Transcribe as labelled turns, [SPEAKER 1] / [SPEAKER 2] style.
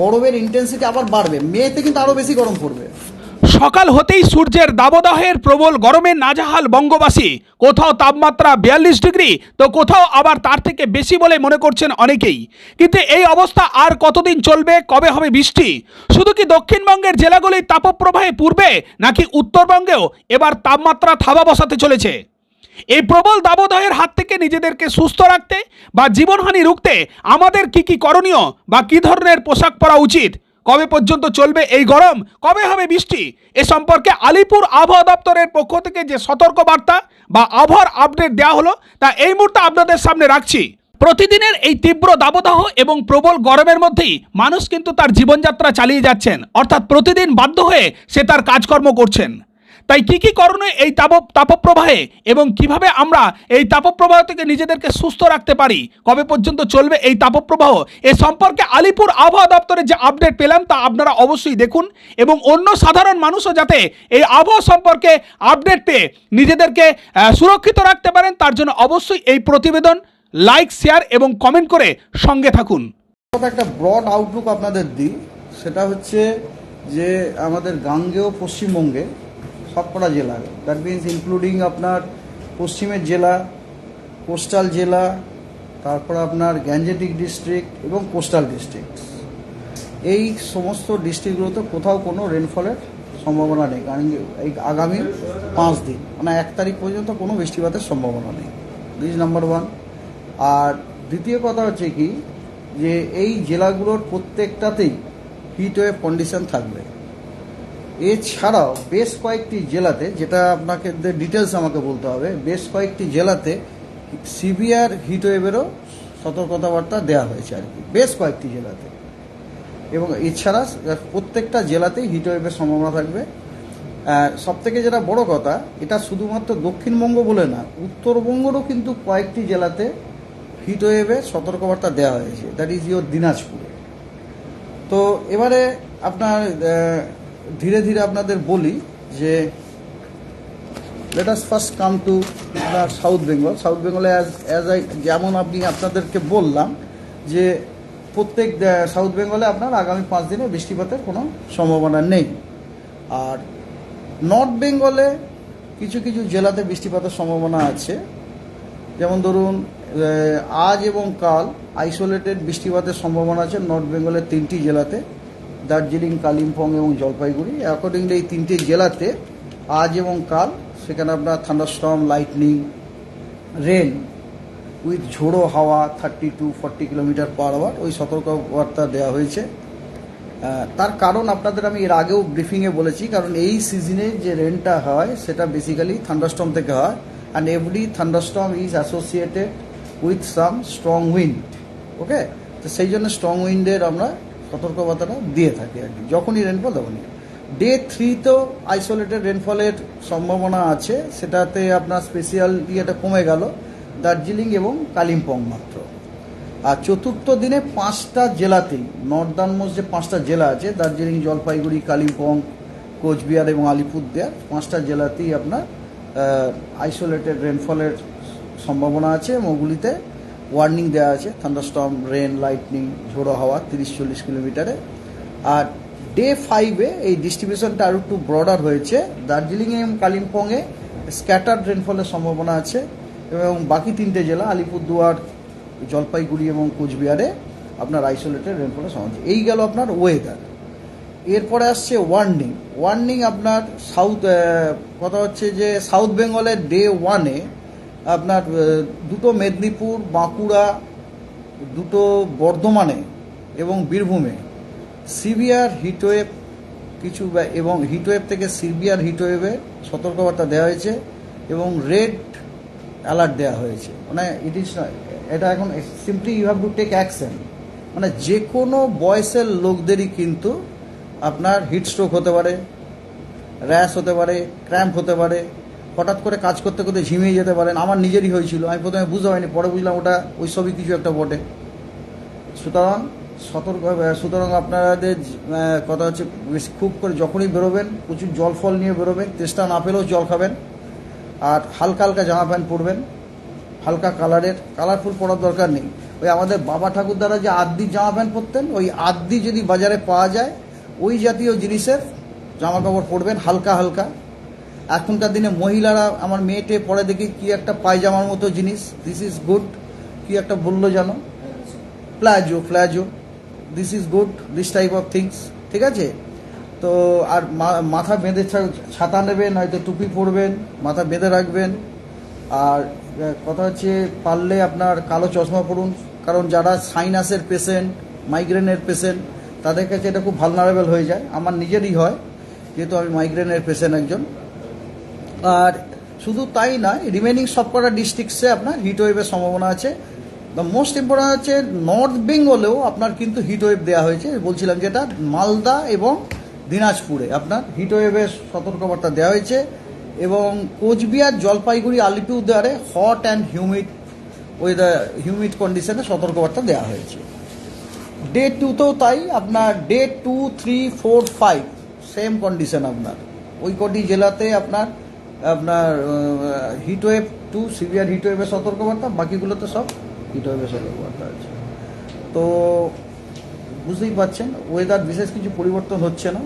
[SPEAKER 1] গরমের ইন্টেন্সিটি আবার বাড়বে। মেতে কিন্তু আরও বেশি গরম পড়বে।
[SPEAKER 2] সকাল হতেই সূর্যের দাবদাহের প্রবল গরমে নাজাহাল বঙ্গবাসী। কোথাও তাপমাত্রা বিয়াল্লিশ ডিগ্রি, তো কোথাও আবার তার থেকে বেশি বলে মনে করছেন অনেকেই। কিন্তু এই অবস্থা আর কতদিন চলবে, কবে হবে বৃষ্টি? শুধু কি দক্ষিণবঙ্গের জেলাগুলির তাপপ্রবাহে পূর্বে, নাকি উত্তরবঙ্গেও এবার তাপমাত্রা থাবা বসাতে চলেছে? এই প্রবল দাবদাহের হাত থেকে নিজেদেরকে সুস্থ রাখতে বা জীবনহানি রুখতে আমাদের কি কি করণীয় বা কি ধরনের পোশাক পরা উচিত? কবে পর্যন্ত চলবে এই গরম? কবে হবে বৃষ্টি? এ সম্পর্কে আলিপুর আবহাওয়া দপ্তরের পক্ষ থেকে যে সতর্ক বার্তা বা আবহাওয়ার আপডেট দেওয়া হলো, তা এই মুহূর্তে আপনাদের সামনে রাখছি। প্রতিদিনের এই তীব্র দাবদাহ এবং প্রবল গরমের মধ্যেই মানুষ কিন্তু তার জীবনযাত্রা চালিয়ে যাচ্ছেন। অর্থাৎ প্রতিদিন বাধ্য হয়ে সে তার কাজকর্ম করছেন। তাই কি কি করণীয় এই তাপ, তাপপ্রবাহে এবং কীভাবে আমরা এই তাপপ্রবাহ থেকে নিজেদেরকে সুস্থ রাখতে পারি? কবে পর্যন্ত চলবে এই তাপপ্রবাহ? এ সম্পর্কে আলিপুর আবহাওয়া দপ্তরের যে আপডেট পেলাম তা আপনারা অবশ্যই দেখুন এবং অন্য সাধারণ মানুষও যাতে এই আবহাওয়া সম্পর্কে আপডেট পেয়ে নিজেদেরকে সুরক্ষিত রাখতে পারেন, তার জন্য অবশ্যই এই প্রতিবেদন লাইক শেয়ার এবং কমেন্ট করে সঙ্গে থাকুন।
[SPEAKER 1] একটা ব্রড আউটলুক আপনাদের দিই। সেটা হচ্ছে যে আমাদের গাঙ্গেয় পশ্চিমবঙ্গে সবকটা জেলা। দ্যাট মিনস ইনক্লুডিং আপনার পশ্চিমের জেলা কোস্টাল জেলা, তারপর আপনার গ্যাঞ্জেটিক ডিস্ট্রিক্ট এবং কোস্টাল ডিস্ট্রিক্ট এই সমস্ত ডিস্ট্রিক্টগুলোতে কোথাও কোনো রেনফলের সম্ভাবনা নেই। কারণ এই আগামী পাঁচ দিন মানে এক তারিখ পর্যন্ত কোনো বৃষ্টিপাতের সম্ভাবনা নেই। দিস নাম্বার ওয়ান আর দ্বিতীয় কথা হচ্ছে কি, যে এই জেলাগুলোর প্রত্যেকটাতেই হিট ওয়েভ কন্ডিশন থাকবে। এছাড়াও বেশ কয়েকটি জেলাতে, যেটা আপনাকে ডিটেলস আমাকে বলতে হবে, বেশ কয়েকটি জেলাতে সিভিয়ার হিটওয়েভেরও সতর্কতাবার্তা দেওয়া হয়েছে আর কি, বেশ কয়েকটি জেলাতে। এবং এছাড়া প্রত্যেকটা জেলাতেই হিটওয়েভের সম্ভাবনা থাকবে। সব থেকে যেটা বড় কথা, এটা শুধুমাত্র দক্ষিণবঙ্গ বলে না, উত্তরবঙ্গেরও কিন্তু কয়েকটি জেলাতে হিট ওয়েভের সতর্কবার্তা দেওয়া হয়েছে দ্যাট ইজ ইয়োর দিনাজপুরে। তো এবারে আপনার ধীরে ধীরে আপনাদের বলি যে let us first come to আপনার সাউথ বেঙ্গল সাউথ বেঙ্গলে অ্যাজ অ্যাজ আই যেমন আপনি আপনাদেরকে বললাম যে, প্রত্যেক সাউথ বেঙ্গলে আপনার আগামী পাঁচ দিনে বৃষ্টিপাতের কোনো সম্ভাবনা নেই। আর নর্থ বেঙ্গলে কিছু কিছু জেলাতে বৃষ্টিপাতের সম্ভাবনা আছে। যেমন ধরুন আজ এবং কাল আইসোলেটেড বৃষ্টিপাতের সম্ভাবনা আছে নর্থ বেঙ্গলের তিনটি জেলাতে। দার্জিলিং, কালিম্পং এবং জলপাইগুড়ি। অ্যাকর্ডিংলি এই তিনটি জেলাতে আজ এবং কাল সেখানে আপনার থান্ডারস্টর্ম লাইটনিং রেন উইথ ঝোড়ো হাওয়া thirty to forty kilometre per hour ওই সতর্কবার্তা দেওয়া হয়েছে। তার কারণ আপনাদের আমি এর আগেও ব্রিফিংয়ে বলেছি, কারণ এই সিজনে যে রেনটা হয় সেটা বেসিক্যালি থান্ডারস্টর্ম থেকে হয়। And every thunderstorm is associated with some strong wind okay তো সেই জন্য স্ট্রং উইন্ডের আমরা সতর্কবার্তাটা দিয়ে থাকি আর কি। যখনই রেনফল তখনই। ডে থ্রিতেও আইসোলেটেড রেনফলের সম্ভাবনা আছে, সেটাতে আপনার স্পেশাল ইয়েটা কমে গেল, দার্জিলিং এবং কালিম্পং মাত্র। আর চতুর্থ দিনে পাঁচটা জেলাতেই নর্দার্ন মোস্ট যে পাঁচটা জেলা আছে, দার্জিলিং, জলপাইগুড়ি, কালিম্পং, কোচবিহার এবং আলিপুরদুয়ার, পাঁচটা জেলাতেই আপনার আইসোলেটেড রেনফলের সম্ভাবনা আছে এবং ওগুলিতে ওয়ার্নিং দেওয়া আছে থান্ডারস্টর্ম রেন লাইটনিং ঝোড়ো হাওয়া, তিরিশ চল্লিশ কিলোমিটারে। আর ডে ফাইভে এই ডিস্ট্রিবিউশনটা আরও একটু ব্রডার হয়েছে। দার্জিলিং এবং কালিম্পংয়ে স্ক্যাটার্ড রেনফলের সম্ভাবনা আছে এবং বাকি তিনটে জেলা, আলিপুরদুয়ার, জলপাইগুড়ি এবং কোচবিহারে আপনার আইসোলেটেড রেনফলের সম্ভাবনা এই গেল আপনার ওয়েদার এরপরে আসছে ওয়ার্নিং ওয়ার্নিং আপনার সাউথ কথা হচ্ছে যে সাউথ বেঙ্গলের ডে ওয়ানে আপনার দুটো মেদিনীপুর, বাঁকুড়া, দুটো বর্ধমানে এবং বীরভূমে। সিভিয়ার হিটওয়েভ কিছু এবং হিটওয়েভ থেকে সিভিয়ার হিটওয়েভে সতর্কবার্তা দেওয়া হয়েছে এবং রেড অ্যালার্ট দেওয়া হয়েছে। মানে ইট ইজ এটা এখন simply you have to take action মানে যে কোনো বয়সের লোকদেরই কিন্তু আপনার হিট স্ট্রোক হতে পারে র্যাশ হতে পারে ক্র্যাম্প হতে পারে হঠাৎ করে কাজ করতে করতে ঝিমিয়ে যেতে পারেন। আমার নিজেরই হয়েছিল। আমি প্রথমে বুঝতে পারিনি, পরে বুঝলাম ওটা ওই সবই কিছু একটা বটে। সুতরাং সতর্ক সুতরাং আপনাদের কথা হচ্ছে খুব করে যখনই বেরোবেন, প্রচুর জল ফল নিয়ে বেরোবেন চেষ্টা না পেলেও জল খাবেন। আর হালকা হালকা জামা প্যান্ট পরবেন, হালকা কালারের। কালারফুল পরার দরকার নেই। ওই আমাদের বাবা ঠাকুরদারা যে আদ্দি জামা প্যান্ট পরতেন, ওই আদ্দি যদি বাজারে পাওয়া যায়, ওই জাতীয় জিনিসের জামা কাপড় পরবেন হালকা হালকা। এখনকার দিনে মহিলারা আমার মেয়েটে পরে দেখি কি একটা পায়জামার মতো জিনিস। দিস ইজ গুড কি একটা বলল জানো? Palazzo palazzo this is good this type of things ঠিক আছে? তো আর মাথা বেঁধে ছাতা নেবেন, হয়তো টুপি পরবেন, মাথা বেঁধে রাখবেন। আর কথা হচ্ছে পারলে আপনার কালো চশমা পরুন। কারণ যারা সাইনাসের পেশেন্ট মাইগ্রেনের পেশেন্ট তাদের কাছে এটা খুব ভালনারেবল হয়ে যায়। আমার নিজেরই হয়। যেহেতু আমি মাইগ্রেনের পেশেন্ট একজন। আর শুধু তাই নয় রিমেনিং সবকটা ডিস্ট্রিক্টসে আপনার হিট ওয়েভের সম্ভাবনা আছে। দ্য মোস্ট ইম্পর্টেন্ট হচ্ছে নর্থ বেঙ্গলেও আপনার কিন্তু হিট ওয়েভ দেওয়া হয়েছে। বলছিলাম যেটা মালদা এবং দিনাজপুরে আপনার হিট ওয়েভের সতর্কবার্তা দেওয়া হয়েছে এবং Cooch Behar, Jalpaiguri, আলিপুরদুয়ারে hot and humid weather humid কন্ডিশনে সতর্কবার্তা দেওয়া হয়েছে। ডে টুতেও তাই, আপনার day two three four five same condition আপনার। ওই কটি জেলাতে আপনার আপনার হিটওয়েভ টু সিভিয়ার হিটওয়েভের সতর্কবার্তা, বাকিগুলোতে সব হিটওয়েভের সতর্কবার্তা আছে। তো বুঝতেই পারছেন ওয়েদার বিশেষ কিছু পরিবর্তন হচ্ছে না।